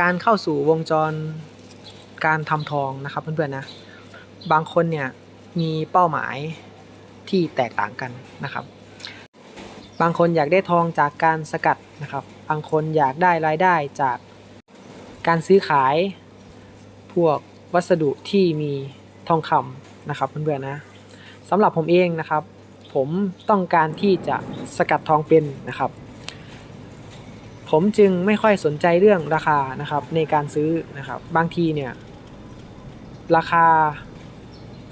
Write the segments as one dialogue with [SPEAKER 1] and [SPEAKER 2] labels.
[SPEAKER 1] การเข้าสู่วงจรการทำทองนะครับเพื่อนๆนะ บางคนเนี่ยมีเป้าหมายที่แตกต่างกันนะครับ บางคนอยากได้ทองจากการสกัดนะครับ บางคนอยากได้รายได้จากการซื้อขายพวกวัสดุที่มีทองคำนะครับเพื่อนๆนะสำหรับผมเองนะครับ ผมต้องการที่จะสกัดทองเป็นนะครับ ผมจึงไม่ค่อยสนใจเรื่องราคานะครับในการซื้อนะครับ บางทีเนี่ยราคา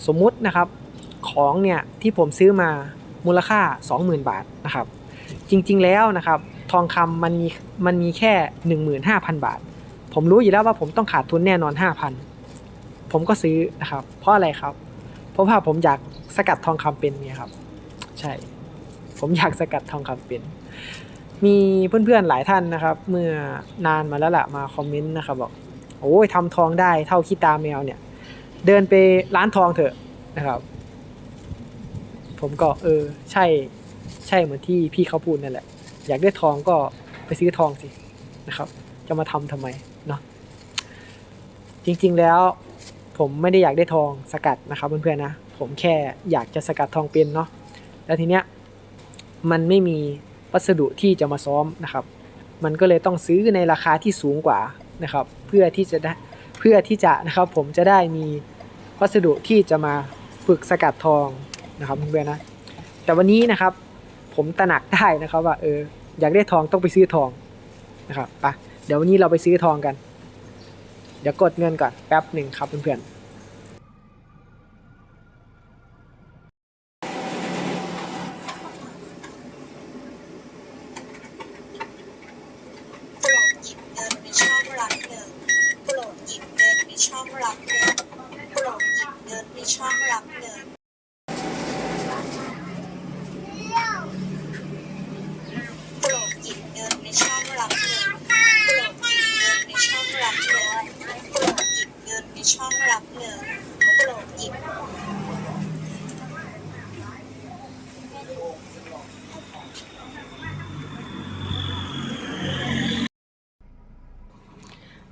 [SPEAKER 1] สมมุตินะครับของเนี่ยที่ผมซื้อมามูลค่า 20,000 บาทนะครับ จริงๆแล้วนะครับทองคำมันมีมันมีแค่ 15,000 บาท ผมรู้อยู่แล้วว่าผมต้องขาดทุนแน่นอน 5,000 ผมก็ซื้อนะครับ เพราะอะไรครับ เพราะว่าผมอยากสกัดทองคำเป็นเนี่ยครับ ใช่ ผมอยากสกัดทองคำเป็น มีเพื่อนๆหลายท่านนะครับ เมื่อนานมาแล้วล่ะมาคอมเมนต์นะครับบอกโอ้ยทำทองได้เท่าขี้ตาแมวเนี่ย เดินไปร้านทองเถอะนะครับ ผมก็เออใช่ใช่เหมือนที่พี่เขาพูดนั่นแหละ อยากได้ทองก็ไปซื้อทองสินะครับ จะมาทำทำไมเนาะจริงๆแล้วผมไม่ได้อยากได้ทองสกัดนะครับเพื่อนๆนะ ผมแค่อยากจะสกัดทองเป็นเนาะแล้วทีเนี้ยมันไม่มี วัสดุที่จะมาซ้อมนะครับ มันก็เลยต้องซื้อในราคาที่สูงกว่านะครับ เพื่อที่จะได้เพื่อที่จะนะครับผมจะได้มีวัสดุที่จะมาฝึกสกัดทองนะครับเพื่อนนะ แต่วันนี้นะครับ ผมตระหนักได้นะครับว่าเอออยากได้ทองต้องไปซื้อทองนะครับไปะเดี๋ยววันนี้เราไปซื้อทองกัน เดี๋ยวกดเงินก่อนแป๊บหนึ่งครับเพื่อนๆ
[SPEAKER 2] โปรดหยิบเงินในช่องรับเงินโปรดหยิบเงินใน ช่องรับเงินโปรดหยิบเงินในช่องรับเงิน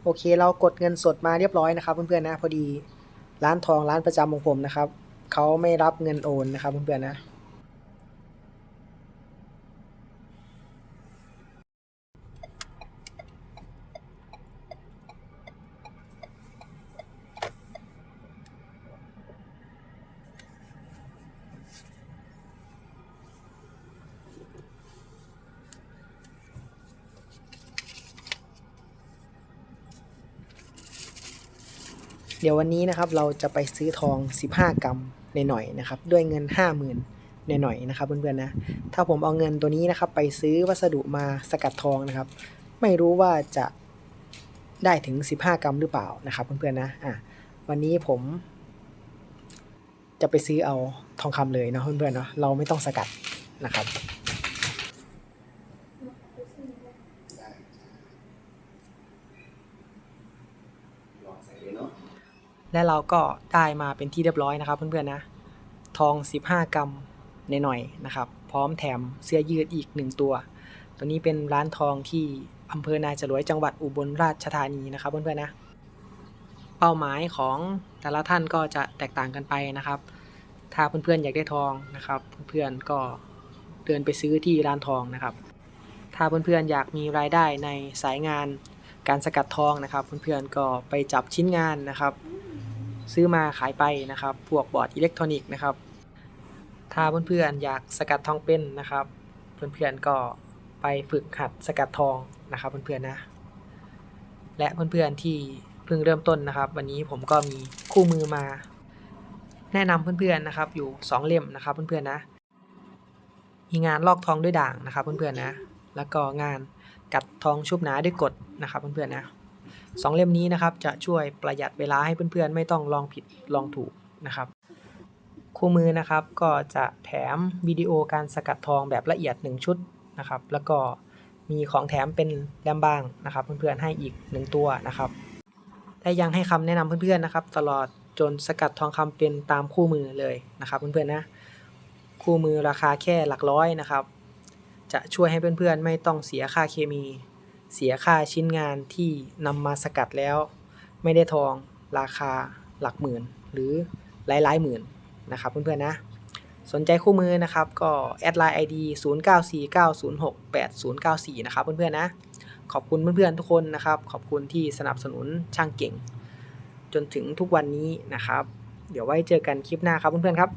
[SPEAKER 2] โอเค
[SPEAKER 1] เรากดเงินสดมาเรียบร้อยนะครับเพื่อนๆนะพอดีร้านทองร้านประจำของผมนะครับเขาไม่รับเงินโอนนะครับเพื่อนๆนะ เดี๋ยววันนี้นะครับเราจะไปซื้อทอง 15 กรัมในหน่อยๆนะครับ ด้วยเงิน 50,000ในหน่อยๆนะครับเพื่อนๆนะถ้าผมเอาเงินตัวนี้นะครับไปซื้อวัสดุมาสกัดทองนะครับ ไม่รู้ว่าจะได้ถึง 15 กรัมหรือเปล่านะครับเพื่อนๆนะอะวันนี้ผม จะไปซื้อเอาทองคำเลยเนาะเพื่อนๆเนาะเราไม่ต้องสกัดนะครับ และเราก็ได้มาเป็นที่เรียบร้อยนะครับเพื่อนๆนะทอง 15 กรัมในหน่อยๆนะครับ พร้อมแถมเสื้อยืดอีก 1 ตัว ตัวนี้เป็นร้านทองที่อำเภอนาจรวยจังหวัดอุบลราชธานีนะครับเพื่อนๆนะ เป้าหมายของแต่ละท่านก็จะแตกต่างกันไปนะครับ ถ้าเพื่อนๆอยากได้ทองนะครับ เพื่อนๆก็เดินไปซื้อที่ร้านทองนะครับ ถ้าเพื่อนๆอยากมีรายได้ในสายงานการสกัดทองนะครับ เพื่อนๆก็ไปจับชิ้นงานนะครับ ซื้อมาขายไปนะครับ พวกบอร์ดอิเล็กทรอนิกส์นะครับ ถ้าเพื่อนๆอยากสกัดทองเป็นนะครับ เพื่อนๆก็ไปฝึกหัดสกัดทองนะครับเพื่อนๆนะ และเพื่อนๆที่เพิ่งเริ่มต้นนะครับ วันนี้ผมก็มีคู่มือมา แนะนำเพื่อนๆนะครับ อยู่ 2 เล่มนะครับเพื่อนๆนะมีงานลอกทองด้วยด่างนะครับเพื่อนๆนะ แล้วก็งานกัดทองชุบหนาด้วยกดนะครับเพื่อนๆนะ สองเล่มนี้นะครับจะช่วยประหยัดเวลาให้เพื่อนๆ ไม่ต้องลองผิดลองถูกนะครับ คู่มือนะครับก็จะแถมวิดีโอการสกัดทองแบบละเอียด 1 ชุดนะครับ แล้วก็มีของแถมเป็นแรมบางนะครับ เพื่อนๆให้อีก 1 ตัวนะครับและยังให้คำแนะนำเพื่อนๆนะครับ ตลอดจนสกัดทองคำเป็นตามคู่มือเลยนะครับเพื่อนๆนะคู่มือราคาแค่หลักร้อยนะครับ จะช่วยให้เพื่อนๆ ไม่ต้องเสียค่าเคมี เสียค่าชิ้นงานที่นำมาสกัดแล้ว ไม่ได้ทองราคาหลักหมื่น หรือหลายหลายหมื่นนะครับเพื่อนๆนะ สนใจคู่มือนะครับ ก็แอดไลน์ ID 0949068094 นะครับเพื่อนๆนะ ขอบคุณเพื่อนๆทุกคนนะครับ ขอบคุณที่สนับสนุนช่างเก่ง จนถึงทุกวันนี้นะครับ เดี๋ยวไว้เจอกันคลิปหน้าครับเพื่อนๆครับ